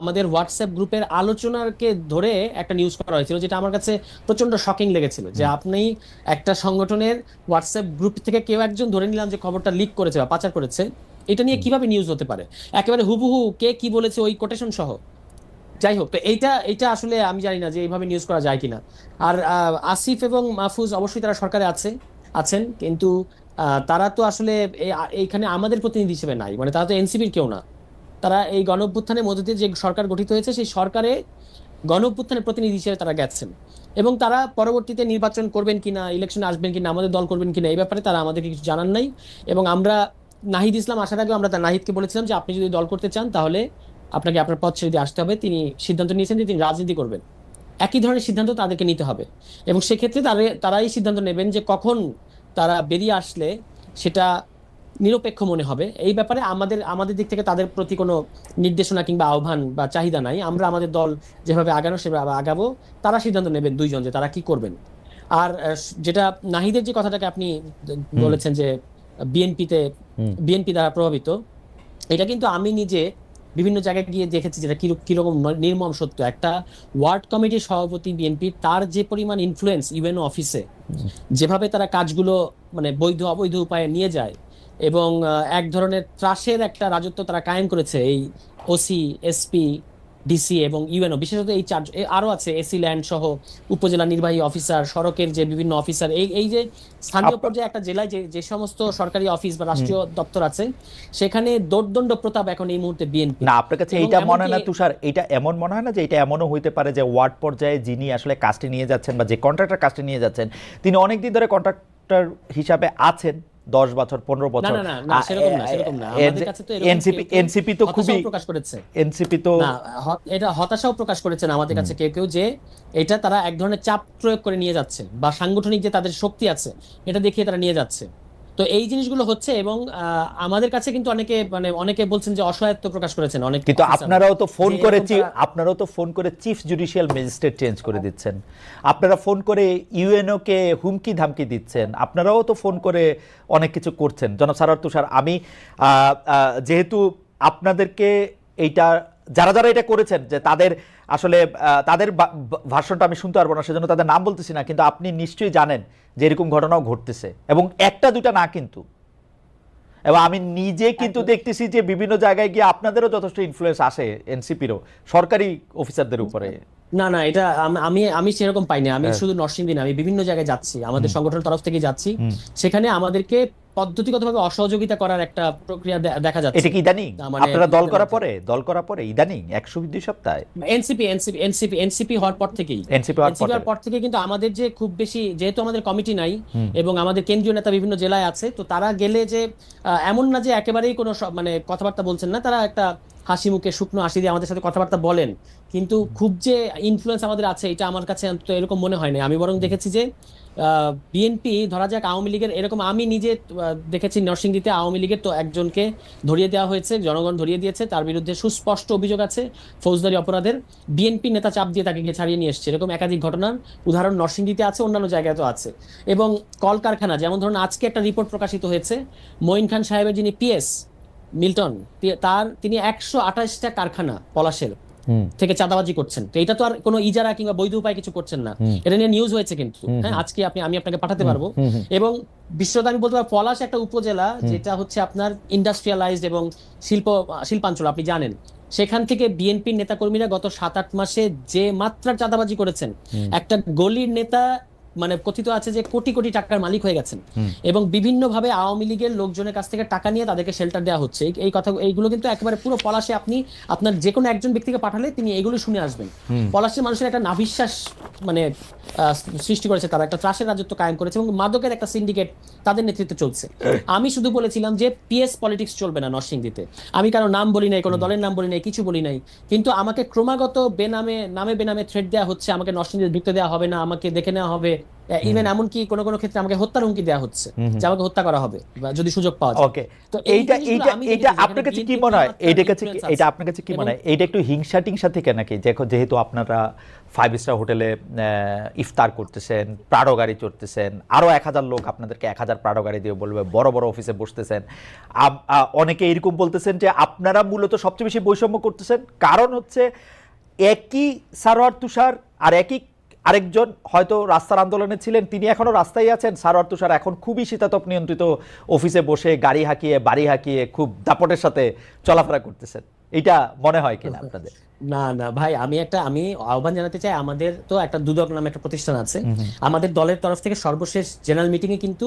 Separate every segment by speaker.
Speaker 1: আমাদের হোয়াটসঅ্যাপ গ্রুপের আলোচনাকে ধরে একটা নিউজ করা হয়েছিল যেটা আমার কাছে প্রচণ্ড শকিং লেগেছিল যে আপনি একটা সংগঠনের হোয়াটসঅ্যাপ গ্রুপ থেকে কেউ একজন ধরে নিলাম যে খবরটা লিক করেছে বা পাচার করেছে এটা নিয়ে কীভাবে নিউজ হতে পারে? একেবারে হুবহু কে কি বলেছে ওই কোটেশন সহ। যাই হোক তো এইটা এইটা আসলে আমি জানি না যে এইভাবে নিউজ করা যায় কিনা। আর আসিফ এবং মাহফুজ অবশ্যই তারা সরকারে আছে আছেন কিন্তু তারা তো আসলে এই- এইখানে আমাদের প্রতিনিধি হিসেবে নাই মানে তারা তো এনসিপির কেউ না। তারা এই গণ অভ্যুত্থানের মধ্যে দিয়ে যে সরকার গঠিত হয়েছে, সেই সরকারে গণ অভ্যুত্থানের প্রতিনিধি হিসেবে তারা গেছেন। এবং তারা পরবর্তীতে নির্বাচন করবেন কিনা ইলেকশনে আসবেন কিনা, আমাদের দল করবেন কিনা, এই ব্যাপারে তারা আমাদেরকে কিছু জানান নাই। এবং আমরা নাহিদ ইসলাম আসার আগে আমরা তার নাহিদকে বলেছিলাম যে, আপনি যদি দল করতে চান, তাহলে আপনাকে আপনার পথ ছেড়ে দিয়ে আসতে হবে। তিনি সিদ্ধান্ত নিয়েছেন যে, তিনি রাজনীতি করবেন। একই ধরনের সিদ্ধান্ত তাদেরকে নিতে হবে। এবং সেক্ষেত্রে তারা তারাই সিদ্ধান্ত নেবেন যে, কখন তারা বেরিয়ে আসলে সেটা নিরপেক্ষ মনে হবে। এই ব্যাপারে আমাদের আমাদের দিক থেকে তাদের প্রতি কোনো নির্দেশনা কিংবা আহ্বান বা চাহিদা নাই। আমরা আমাদের দল যেভাবে আগানো সেভাবে আগাবো তারা সিদ্ধান্ত নেবেন দুইজন যে তারা কি করবেন। আর যেটা নাহিদের যে কথাটাকে আপনি বলেছেন যে বিএনপিতে বিএনপি দ্বারা প্রভাবিত এটা কিন্তু আমি নিজে বিভিন্ন জায়গায় গিয়ে দেখেছি যেটা কিরু- কীরকম নির্মম সত্য। একটা ওয়ার্ড কমিটির সভাপতি বিএনপি তার যে পরিমাণ ইনফ্লুয়েন্স ইউএনও অফিসে যেভাবে তারা কাজগুলো মানে বৈধ অবৈধ উপায়ে নিয়ে যায় এবং এক ধরনের ত্রাসের একটা রাজত্ব তারা কায়েম করেছে এই ওসি এসপি ডিসি এবং ইউএনও বিশেষত এই চার এ- আরও আছে এসি ল্যান্ড সহ উপজেলা নির্বাহী অফিসার সড়কের যে বিভিন্ন অফিসার এই এই যে স্থানীয় পর্যায়ে একটা জেলায় যে যে সমস্ত সরকারি অফিস বা রাষ্ট্রীয় দপ্তর আছে সেখানে দোর্দণ্ড প্রতাপ এখন এই মুহূর্তে বিএনপি
Speaker 2: না আপনার কাছে এইটা মনে হয় না তুষার এটা এমন মনে হয় না যে এটা এমনও হইতে পারে যে ওয়ার্ড পর্যায়ে যিনি আসলে কাজটি নিয়ে যাচ্ছেন বা যে কন্ট্রাক্টর কাজটি নিয়ে যাচ্ছেন তিনি অনেকদিন ধরে কন্ট্রাক্টর হিসাবে আছেন দশ বছর পনেরো বছর।
Speaker 1: না না না সেরকম না সেরকম না। আমাদের কাছে তো এরকম
Speaker 2: এনসিপি তো খুবই
Speaker 1: প্রকাশ করেছে।
Speaker 2: এনসিপি তো
Speaker 1: না এটা হতাশাও প্রকাশ করেছেন আমাদের কাছে কেউ কেউ যে এটা তারা এক ধরনের চাপ প্রয়োগ করে নিয়ে যাচ্ছে বা সাংগঠনিক যে তাদের শক্তি আছে এটা দেখিয়ে তারা নিয়ে যাচ্ছে। তো এই জিনিসগুলো হচ্ছে এবং আমাদের কাছে কিন্তু অনেকে মানে অনেকে বলছেন যে অসহায়ত্ব প্রকাশ করেছেন অনেক
Speaker 2: কিন্তু আপনারাও তো ফোন করে আপনারাও তো ফোন করে চিফ জুডিশিয়াল ম্যাজিস্ট্রেট চেঞ্জ করে দিচ্ছেন। আপনারা ফোন করে ইউএনও কে হুমকি ধামকি দিচ্ছেন। আপনারাও তো ফোন করে অনেক কিছু করছেন। জনাব সারার তুষার আমি যেহেতু আপনাদেরকে এইটা যারা যারা এটা করেছেন যে তাদের আসলে তাদের ভাষণটা আমি শুনতে পারব না সেজন্য তাদের নাম বলতেছি না কিন্তু আপনি নিশ্চয়ই জানেন যে এরকম ঘটনাও ঘটতেছে। এবং একটা দুটা না কিন্তু। এবং আমি নিজে কিন্তু দেখতেছি যে বিভিন্ন জায়গায় গিয়ে আপনাদেরও যথেষ্ট ইনফ্লুয়েন্স আসে এনসিপিরও সরকারি অফিসারদের উপরে।
Speaker 1: না না এটা আমি আমি সেরকম পাইনি। আমি
Speaker 2: হ্যাঁ।
Speaker 1: শুধু নরসিংদী না আমি বিভিন্ন জায়গায় যাচ্ছি। আমাদের সংগঠনের তরফ থেকে যাচ্ছি। সেখানে আমাদেরকে পদ্ধতিগতভাবে অসহযোগিতা করার একটা প্রক্রিয়া দেখা যাচ্ছে।
Speaker 2: এটা কি ইদানিং?
Speaker 1: মানে
Speaker 2: আপনারা দল করার পরে? দল করার পরে? ইদানিং? একশো দুই সপ্তাহে?
Speaker 1: এনসিপি এনসিপি এনসিপি এনসিপি হওয়ার পর থেকেই।
Speaker 2: এনসিপি হওয়ার পরে
Speaker 1: থেকে। কিন্তু আমাদের যে খুব বেশি যেহেতু আমাদের কমিটি নাই এবং আমাদের কেন্দ্রীয় নেতা বিভিন্ন জেলায় আছে তো তারা গেলে যে এমন না যে একেবারেই কোনো মানে কথাবার্তা বলছেন না তারা একটা হাসি মুখে শুকনো হাসি দিয়ে আমাদের সাথে কথাবার্তা বলেন। কিন্তু খুব যে ইনফ্লুয়েন্স আমাদের আছে এটা আমার কাছে এরকম মনে হয় না আমি বরং দেখেছি যে বিএনপি ধরা যাক আওয়ামী লীগের, এরকম আমি নিজে দেখেছি নরসিংদীতে আওয়ামী লীগের তো একজনকে ধরিয়ে দেওয়া হয়েছে, জনগণ ধরিয়ে দিয়েছে, তার বিরুদ্ধে সুস্পষ্ট অভিযোগ আছে ফৌজদারি অপরাধের। বিএনপি নেতা চাপ দিয়ে তাকে ছাড়িয়ে নিয়ে এসছে, এরকম একাধিক ঘটনার উদাহরণ, নরসিংদীতে আছে, অন্যান্য জায়গায় তো আছে। এবং কলকারখানা, যেমন ধরুন আজকে একটা রিপোর্ট প্রকাশিত হয়েছে, মঈন খান সাহেবের যিনি পিএস মিল্টন তার, তিনি একশো আঠাশটা কারখানা, পলাশের থেকে চাঁদাবাজি করছেন। তো এটা তো আর কোনো ইজারা কিংবা বৈধ উপায় কিছু করছেন না। এটা নিয়ে নিউজ হয়েছে কিন্তু। হ্যাঁ আজকে আপনি আমি আপনাকে পাঠাতে পারব। এবং বিশ্বত আমি বলতে পারব পলাশ একটা উপজেলা যেটা হচ্ছে আপনার ইন্ডাস্ট্রিয়ালাইজড এবং শিল্প শিল্পাঞ্চল আপনি জানেন। সেখান থেকে বিএনপির নেতাকর্মীরা গত সাত আট মাসে যে মাত্রার চাঁদাবাজি করেছেন একটা গলির নেতা মানে কথিত আছে যে কোটি কোটি টাকার মালিক হয়ে গেছেন। এবং বিভিন্ন ভাবে আওয়ামী লীগের লোকজনের কাছ থেকে টাকা নিয়ে তাদেরকে শেল্টার দেওয়া হচ্ছে। এই- এই কথা এইগুলো কিন্তু একেবারে পুরো পলাশে আপনি আপনার যে কোনো একজন ব্যক্তিকে পাঠালে তিনি এগুলো শুনে আসবেন। পলাশের মানুষের একটা নাভিশ্বাস মানে সৃষ্টি করেছে তারা একটা ত্রাসের রাজত্ব কায়েম করেছে এবং মাদকের একটা সিন্ডিকেট তাদের নেতৃত্বে চলছে। আমি শুধু বলেছিলাম যে পিএস পলিটিক্স চলবে না নরসিংদীতে। আমি কারও নাম বলি নাই কোনো দলের নাম বলি নাই কিছু বলি নাই। কিন্তু আমাকে ক্রমাগত বেনামে নামে বেনামে থ্রেড দেওয়া হচ্ছে আমাকে নরসিংদীতে ঢুকতে দেওয়া হবে না আমাকে দেখে নেওয়া হবে। ইভেন এমনকি কোনো কোনো ক্ষেত্রে আমাকে হত্যার হুমকি দেওয়া হচ্ছে যে আমাকে হত্যা করা হবে বা যদি সুযোগ পাওয়া যায়।
Speaker 2: ওকে
Speaker 1: তো
Speaker 2: এইটা এইটা আপনার কাছে কি মনে হয়? এইটা কাছে এটা আপনার কাছে কি মনে হয়? এইটা একটু হিংসা টিংসা থেকে নাকি? যেহেতু আপনারা ফাইভ স্টার হোটেলে ইফতার করতেছেন প্রাড়ো গাড়ি চড়তেছেন আরও এক হাজার লোক আপনাদেরকে এক হাজার প্রাড়ো গাড়ি দিয়ে বলবে বড় বড় অফিসে বসতেছেন। অনেকে এরকম বলতেছেন যে আপনারা মূলত সবচেয়ে বেশি বৈষম্য করতেছেন। কারণ হচ্ছে একই সারোয়ার তুষার আর একই আরেকজন হয়তো রাস্তার আন্দোলনে ছিলেন, তিনি এখনও রাস্তায় আছেন। সারোয়ার তুষার এখন খুবই শীতাতপ নিয়ন্ত্রিত অফিসে বসে গাড়ি হাঁকিয়ে, বাড়ি হাঁকিয়ে খুব দাপটের সাথে চলাফেরা করতেছেন। এটা মনে হয় কিনা আপনাদের?
Speaker 1: না না ভাই আমি একটা আমি আহ্বান জানাতে চাই আমাদের তো একটা দুদক নামে একটা প্রতিষ্ঠান আছে। আমাদের দলের তরফ থেকে সর্বশেষ জেনারেল মিটিং এ কিন্তু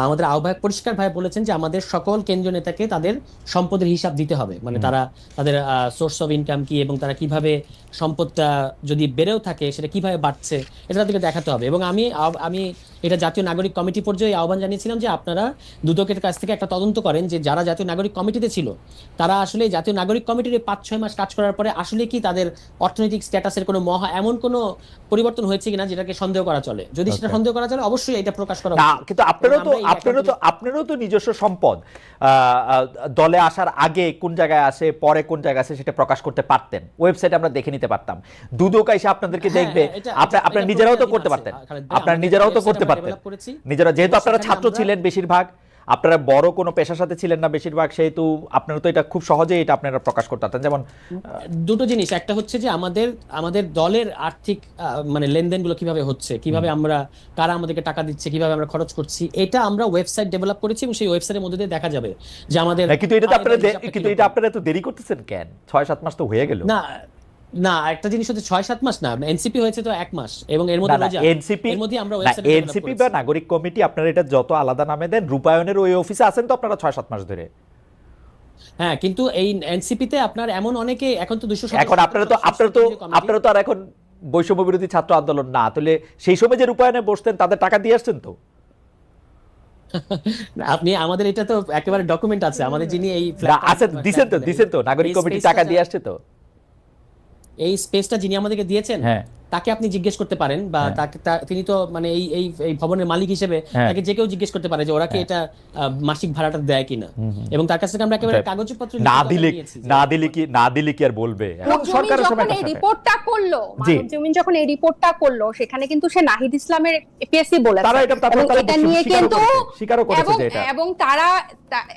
Speaker 1: আমাদের আহ্বায়ক পরিষ্কার ভাই বলেছেন যে আমাদের সকল কেন্দ্রীয় নেতাকে তাদের সম্পদের হিসাব দিতে হবে। মানে তারা তাদের সোর্স অফ ইনকাম কি এবং তারা কীভাবে সম্পদটা যদি বেড়েও থাকে সেটা কীভাবে বাড়ছে এটা তাদেরকে দেখাতে হবে। এবং আমি আমি এটা জাতীয় নাগরিক কমিটি পর্যায়ে আহ্বান জানিয়েছিলাম যে আপনারা দুদকের কাছ থেকে একটা তদন্ত করেন যে যারা জাতীয় নাগরিক কমিটিতে ছিল তারা আসলে জাতীয় নাগরিক কমিটির পাঁচ ছয় মাস কাজ করার পরে আসলে কি তাদের অর্থনৈতিক স্ট্যাটাসের কোনো মহা এমন কোনো পরিবর্তন হয়েছে কিনা যেটাকে সন্দেহ করা চলে? যদি সেটা সন্দেহ করা চলে অবশ্যই এটা প্রকাশ করা
Speaker 2: কিন্তু আপনারও তো আপনারও তো আপনারও তো নিজস্ব সম্পদ। দলে আসার আগে কোন জায়গায় আসে পরে কোন জায়গায় আসে সেটা প্রকাশ করতে পারতেন। ওয়েবসাইটে আমরা দেখে নিতে পারতাম। দুদক এসে আপনাদেরকে
Speaker 1: হ্যাঁ,
Speaker 2: দেখবে
Speaker 1: হ্যাঁ,
Speaker 2: আপনার আপনার নিজেরাও তো করতে পারতেন। আপনার নিজেরাও তো করতে পারতেন। নিজেরা যেহেতু আপনারা ছাত্র ছিলেন বেশিরভাগ আপনারা বড় কোনো পেশার সাথে ছিলেন না বেশিরভাগ সেহেতু আপনারা তো এটা খুব সহজেই এটা আপনারা প্রকাশ করতে পারতেন যেমন
Speaker 1: দুটো জিনিস একটা হচ্ছে যে আমাদের আমাদের দলের আর্থিক মানে লেনদেনগুলো কীভাবে হচ্ছে কীভাবে আমরা কারা আমাদেরকে টাকা দিচ্ছে কীভাবে আমরা খরচ করছি এটা আমরা ওয়েবসাইট ডেভেলপ করেছি এবং সেই ওয়েবসাইটের মধ্যে দিয়ে দেখা যাবে যে আমাদের
Speaker 2: হ্যাঁ, কিন্তু এটা তো আপনারা কিন্তু এটা আপনারা এত দেরি করতেছেন কেন? ছয় সাত মাস তো হয়ে গেল।
Speaker 1: না না একটা জিনিস হচ্ছে ছয় সাত মাস না এনসিপি হয়েছে তো এক মাস এবং এর মধ্যে
Speaker 2: এনসিপি
Speaker 1: এর মধ্যে আমরা
Speaker 2: এনসিপি বা নাগরিক কমিটি আপনারা এটা যত আলাদা নামে দেন রূপায়ণের ওই অফিসে আছেন তো আপনারা ছয় সাত মাস ধরে।
Speaker 1: হ্যাঁ কিন্তু এই এনসিপি তে আপনার এমন অনেকে এখন তো দুশো
Speaker 2: এখন আপনারা তো আপনারা তো আপনারা তো আর এখন বৈষম্য বিরোধী ছাত্র আন্দোলন না তাহলে সেই সময় যে রূপায়ণে বসতেন তাদের টাকা দিয়ে আসছেন তো?
Speaker 1: আপনি আমাদের এটা তো একেবারে ডকুমেন্ট আছে আমাদের যিনি এই
Speaker 2: আছে দিছেন তো দিছেন তো নাগরিক কমিটি টাকা দিয়ে আসছে তো?
Speaker 1: এই স্পেসটা যিনি আমাদেরকে দিয়েছেন
Speaker 2: হ্যাঁ।
Speaker 1: তাকে আপনি জিজ্ঞেস করতে পারেন বা
Speaker 2: হ্যাঁ।
Speaker 1: তাকে তিনি তো মানে এই এই এই ভবনের মালিক হিসেবে
Speaker 2: হ্যাঁ।
Speaker 1: তাকে যে কেউ জিজ্ঞেস করতে পারে যে ওরা কি এটা মাসিক ভাড়াটা দেয় কিনা এবং তার কাছ থেকে আমরা একেবারে কাগজপত্র
Speaker 2: না দিলে না দিলে কি না দিলে কি আর বলবে সরকারের সময়
Speaker 3: এই রিপোর্টটা করল। জমিন যখন এই রিপোর্টটা করল সেখানে কিন্তু সে নাহিদ ইসলামের এপিএসসি বলেছে
Speaker 2: তারা এটা- তারা-
Speaker 3: এবং
Speaker 2: তারা
Speaker 3: এটা নিয়ে কিন্তু
Speaker 2: স্বীকারও করেছে
Speaker 3: এবং
Speaker 2: যে এটা।
Speaker 3: এবং তারা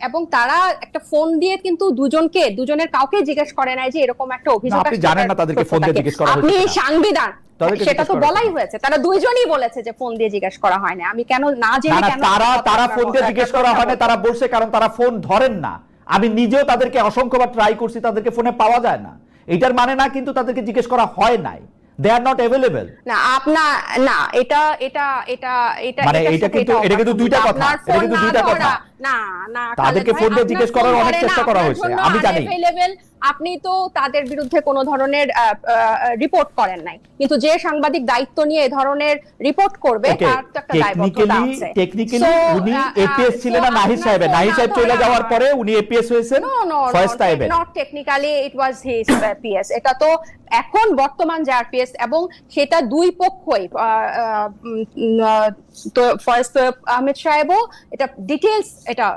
Speaker 3: এবং তারা একটা ফোন দিয়ে কিন্তু দুজনকে দুজনের কাউকে জিজ্ঞেস করে নাই যে এরকম একটা অভিযোগ
Speaker 2: আপনি জানেন না তাদেরকে ফোন দিয়ে জিজ্ঞেস করা হয়েছে
Speaker 3: আপনি? সাংবিধান সেটা তো বলাই
Speaker 2: হয়েছে।
Speaker 3: তারা দুইজনই বলেছে যে ফোন দিয়ে জিজ্ঞেস করা হয় না। আমি কেন না জেনে কেন
Speaker 2: তারা তারা ফোন দিয়ে জিজ্ঞেস করা হয় না তারা বলছে কারণ তারা ফোন ধরেন না। আমি নিজেও তাদেরকে অসংখ্যবার ট্রাই করছি তাদেরকে ফোনে পাওয়া যায় না। এটার মানে না কিন্তু তাদেরকে জিজ্ঞেস করা হয় নাই। দে আর নট অ্যাভেলেবল
Speaker 3: না আপনার না এটা এটা এটা এটা
Speaker 2: মানে এটা কিন্তু-
Speaker 3: এটা
Speaker 2: কিন্তু দুইটা কথা, এটা কিন্তু দুইটা কথা।
Speaker 3: না না
Speaker 2: তাদেরকে ফোন দিয়ে জিজ্ঞেস করার অনেক চেষ্টা করা হয়েছে, আমি জানি।
Speaker 3: আপনি তো তাদের বিরুদ্ধে কোনো ধরনের রিপোর্ট করেন নাই। কিন্তু যে সাংবাদিক দায়িত্ব নিয়ে ধরনের রিপোর্ট করবে তার তো একটা দায়বদ্ধতা আছে।
Speaker 2: টেকনিক্যালি উনি এপিএস ছিলেন না নাহিদ
Speaker 3: আপনার
Speaker 2: সাহেবের।
Speaker 3: ফোন
Speaker 2: নাহিদ
Speaker 3: না
Speaker 2: সাহেব চলে যাওয়ার পরে উনি এপিএস হয়েছেন
Speaker 3: technically it was his uh, এটা তো এখন বর্তমান যে আরপিএস এবং সেটা দুই পক্ষই তো ফয়েজ তৈয়ব আহমেদ সাহেবও এটা ডিটেলস এটা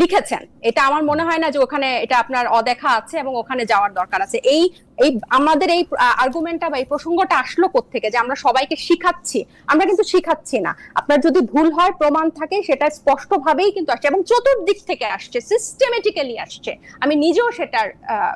Speaker 3: লিখেছেন। এটা আমার মনে হয় না যে ওখানে এটা আপনার অদেখা আছে এবং ওখানে যাওয়ার দরকার আছে। এই এই আমাদের এই আর্গুমেন্টটা বা এই প্রসঙ্গটা আসলো থেকে যে আমরা সবাইকে শিখাচ্ছি। আমরা কিন্তু শিখাচ্ছি না। আপনার যদি ভুল হয় প্রমাণ থাকে সেটা স্পষ্টভাবেই কিন্তু আসছে এবং চতুর্দিক থেকে আসছে সিস্টেমেটিক্যালি আসছে। আমি নিজেও সেটার আহ,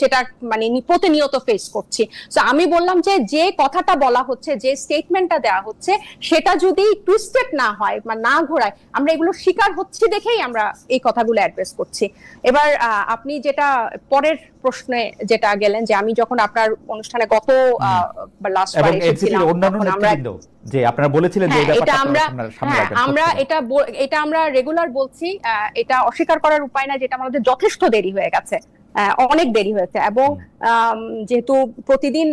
Speaker 3: সেটা মানে প্রতিনিয়ত ফেস করছি। তো আমি বললাম যে যে কথাটা বলা হচ্ছে যে স্টেটমেন্টটা দেওয়া হচ্ছে সেটা যদি টুইস্টেড না হয় বা না ঘোরায় আমরা এগুলো শিকার হচ্ছি দেখেই আমরা এই কথাগুলো অ্যাড্রেস করছি। এবার আপনি যেটা পরের প্রশ্নে যেটা গেলেন যে আমি যখন আপনার অনুষ্ঠানে গত লাস্ট
Speaker 2: যে আপনারা বলেছিলেন যে
Speaker 3: হ্যাঁ, এটা আমরা হ্যাঁ, আমরা এটা এটা আমরা রেগুলার বলছি এটা অস্বীকার করার উপায় না যেটা আমাদের যথেষ্ট দেরি হয়ে গেছে অনেক দেরি হয়েছে। এবং যেহেতু প্রতিদিন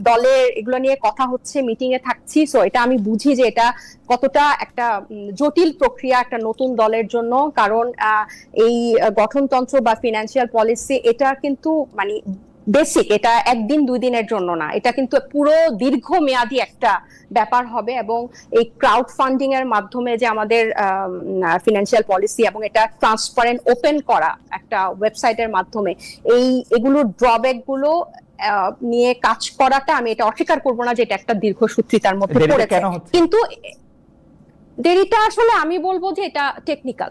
Speaker 3: দলে এগুলো নিয়ে কথা হচ্ছে মিটিং এ থাকছি সো এটা আমি বুঝি যে এটা কতটা একটা জটিল প্রক্রিয়া একটা নতুন দলের জন্য কারণ আহ, এই গঠনতন্ত্র বা ফিনান্সিয়াল পলিসি এটা কিন্তু মানে বেসিক এটা একদিন দুই দিনের জন্য না এটা কিন্তু পুরো দীর্ঘমেয়াদী একটা ব্যাপার হবে এবং এই ক্রাউড ফান্ডিং এর মাধ্যমে যে আমাদের ফিনান্সিয়াল পলিসি এবং এটা ট্রান্সপারেন্ট ওপেন করা একটা ওয়েবসাইটের মাধ্যমে এই এগুলোর ড্রব্যাকগুলো নিয়ে কাজ করাটা আমি এটা অস্বীকার করব না যে এটা একটা দীর্ঘসূত্রিতার মধ্যে
Speaker 2: দেরিটা
Speaker 3: পড়েছে। কিন্তু দেরিটা আসলে আমি বলব যে এটা টেকনিক্যাল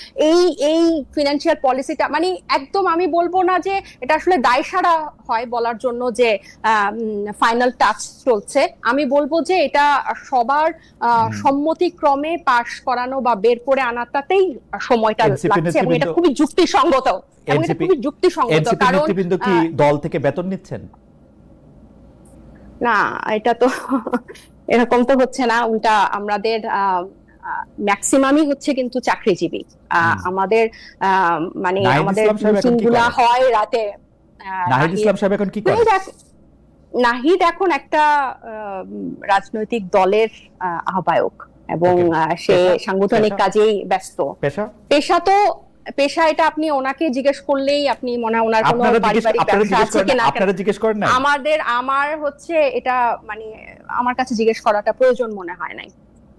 Speaker 3: এই এই ফিনান্সিয়াল পলিসিটা মানে একদম আমি বলব না যে এটা আসলে দায়সারা হয় বলার জন্য যে ফাইনাল টাচ চলছে। আমি বলব যে এটা সবার সম্মতিক্রমে পাশ করানো বা বের করে আনাটাতেই সময়টা লাগছে। এবং এটা খুবই যুক্তিসঙ্গত। এবং এটা খুবই যুক্তিসঙ্গত। কারণ
Speaker 2: কি দল থেকে বেতন নিচ্ছেন?
Speaker 3: না এটা তো এরকম তো হচ্ছে না। উল্টা আমাদের ম্যাক্সিমামই হচ্ছে কিন্তু চাকরিজীবী। আহ, আমাদের আহ, মানে আমাদের
Speaker 2: ইসলাম সাহেব এখন কি
Speaker 3: মিটিংগুলা
Speaker 2: করে?
Speaker 3: হয় রাতে
Speaker 2: নাহিদ ইসলাম সাহেব এখন কি করে?
Speaker 3: নাহিদ এখন একটা রাজনৈতিক দলের আহ্বায়ক এবং সে? সাংগঠনিক কাজেই ব্যস্ত।
Speaker 2: পেশা?
Speaker 3: তো পেশা এটা আপনি ওনাকে জিজ্ঞেস করলেই আপনি মনে হয় ওনার কোনো পারিবারিক ব্যবসা আছে কিনা?
Speaker 2: আপনারা জিজ্ঞেস করেন না?
Speaker 3: আমাদের আমার হচ্ছে এটা মানে আমার কাছে জিজ্ঞেস করাটা প্রয়োজন মনে হয় নাই।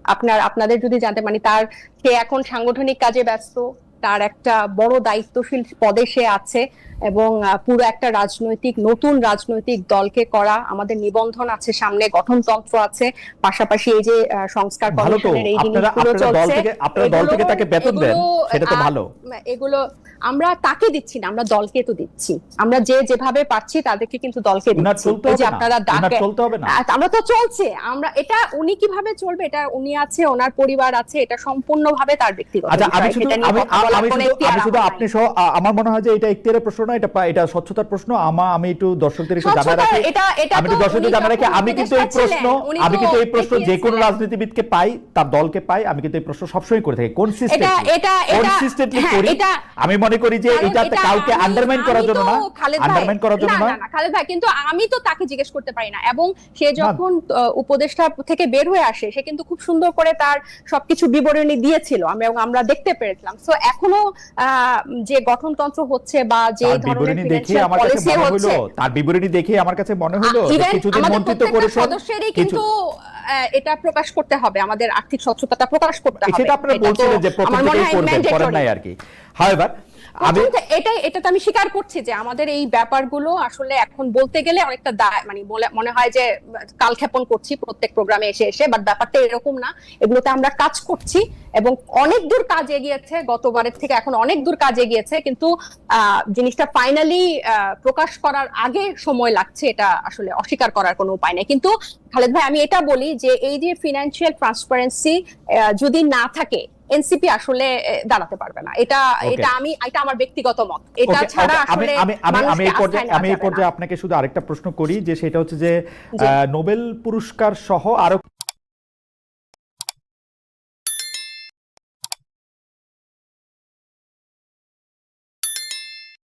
Speaker 3: আপনার আপনাদের যদি জানতে মানে তার সে এখন সাংগঠনিক কাজে ব্যস্ত তার একটা বড় দায়িত্বশীল পদে সে আছে এবং পুরো একটা রাজনৈতিক নতুন রাজনৈতিক দলকে করা আমাদের নিবন্ধন আছে সামনে গঠনতন্ত্র আছে পাশাপাশি এই যে সংস্কার কমিশনের এই জিনিসগুলো চলছে
Speaker 2: আপনারা দল থেকে
Speaker 3: এগুলো-
Speaker 2: তাকে বেতন দেন সেটা তো ভালো।
Speaker 3: এগুলো আমরা তাকে দিচ্ছি না আমরা দলকে তো দিচ্ছি। আমরা যে যেভাবে পারছি তাদেরকে কিন্তু দলকে দিচ্ছি। যে আপনারা ডাকে আমরা তো চলছে আমরা এটা উনি কীভাবে চলবে এটা উনি আছে ওনার পরিবার আছে এটা সম্পূর্ণভাবে তার ব্যক্তিগত
Speaker 2: আচ্ছা আমি শুধু আমি শুধু আপনি সহ আমার মনে হয় যে এটা ইখতিয়ারের প্রশ্ন না এটা এটা স্বচ্ছতার প্রশ্ন। আমা আমি একটু দর্শকদের একটু জানা রাখি। আমি একটু
Speaker 3: তো
Speaker 2: দর্শকদের জানা রাখি। আমি কিন্তু এই প্রশ্ন আমি কিন্তু এই প্রশ্ন যে কোনো রাজনীতিবিদকে পাই তার দলকে পাই। আমি কিন্তু এই প্রশ্ন সবসময় করে থাকি। কনসিস্টেন্টলি
Speaker 3: হ্যাঁ,
Speaker 2: করি। আমি মনে করি যে এটা কাউকে আন্ডারমাইন করার জন্য না। আন্ডারমাইন করার জন্য
Speaker 3: না খালেদ ভাই কিন্তু আমি তো তাকে জিজ্ঞেস করতে পারি না। এবং সে যখন উপদেষ্টা থেকে বের হয়ে আসে সে কিন্তু খুব সুন্দর করে তার সবকিছু বিবরণী দিয়েছিল। আমি এবং আমরা দেখতে পেরেছিলাম। সো এখনও আহ, যে গঠনতন্ত্র হচ্ছে বা যে ধরনের
Speaker 2: বিবরণী দেখে
Speaker 3: ফিনান্সিয়াল
Speaker 2: আমার কাছে
Speaker 3: পলিসি
Speaker 2: মনে হলো
Speaker 3: হচ্ছে
Speaker 2: তার বিবরণী দেখে আমার কাছে মনে হলো কিছুদিন মন্ত্রিত্ব পরিষদ
Speaker 3: সদস্যেরই কিন্তু এটা প্রকাশ করতে হবে আমাদের আর্থিক স্বচ্ছতাটা প্রকাশ করতে হবে।
Speaker 2: সেটা আপনারা বলছিলেন যে প্রথম থেকেই করবেন করেন নাই আর কি। হাওয়েভার আমি
Speaker 3: প্রথম থে- এটা তো আমি স্বীকার করছি যে আমাদের এই ব্যাপারগুলো আসলে এখন বলতে গেলে অনেকটা মানে মনে হয় যে কালক্ষেপণ করছি প্রত্যেক প্রোগ্রামে এসে এসে বাট ব্যাপারটা এরকম না। এগুলোতে আমরা কাজ করছি এবং অনেক দূর কাজ এগিয়েছে গতবারের থেকে এখন অনেক দূর কাজ এগিয়েছে কিন্তু আহ, জিনিসটা ফাইনালি প্রকাশ করার আগে সময় লাগছে এটা আসলে অস্বীকার করার কোনো উপায় নেই। কিন্তু খালেদ ভাই আমি এটা বলি যে এই যে ফিনান্সিয়াল ট্রান্সপারেন্সি যদি না থাকে এনসিপি আসলে দাঁড়াতে পারবে না। এটা এটা আমি এটা আমার ব্যক্তিগত মত। এটা ছাড়া
Speaker 2: আমি
Speaker 3: আসলে
Speaker 2: আমি আমি আমি এই পর্যায়ে আমি এই পর্যায়ে আপনাকে শুধু আরেকটা প্রশ্ন করি যে সেটা হচ্ছে যে আহ, নোবেল পুরস্কার সহ আরও